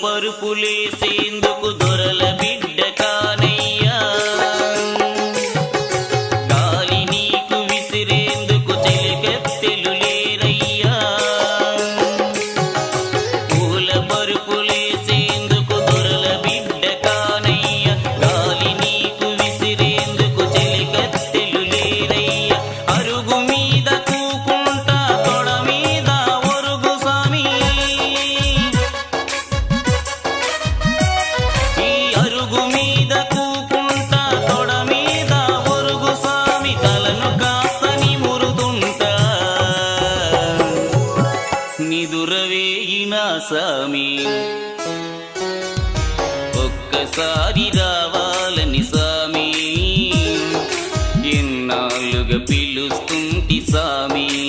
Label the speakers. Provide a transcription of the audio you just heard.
Speaker 1: పరుపులేసేందుకు దొరల బిడ్డ కానయ్యా. గాలి నీకు విసిరేందుకు చిలకెత్తెలు లేరయ్యా. పూల పరుపు ఎదురవేయినా సామి. ఒక్కసారి రావాలని సామి. ఎన్నాళ్ళుగా పిలుస్తుంటి సామీ.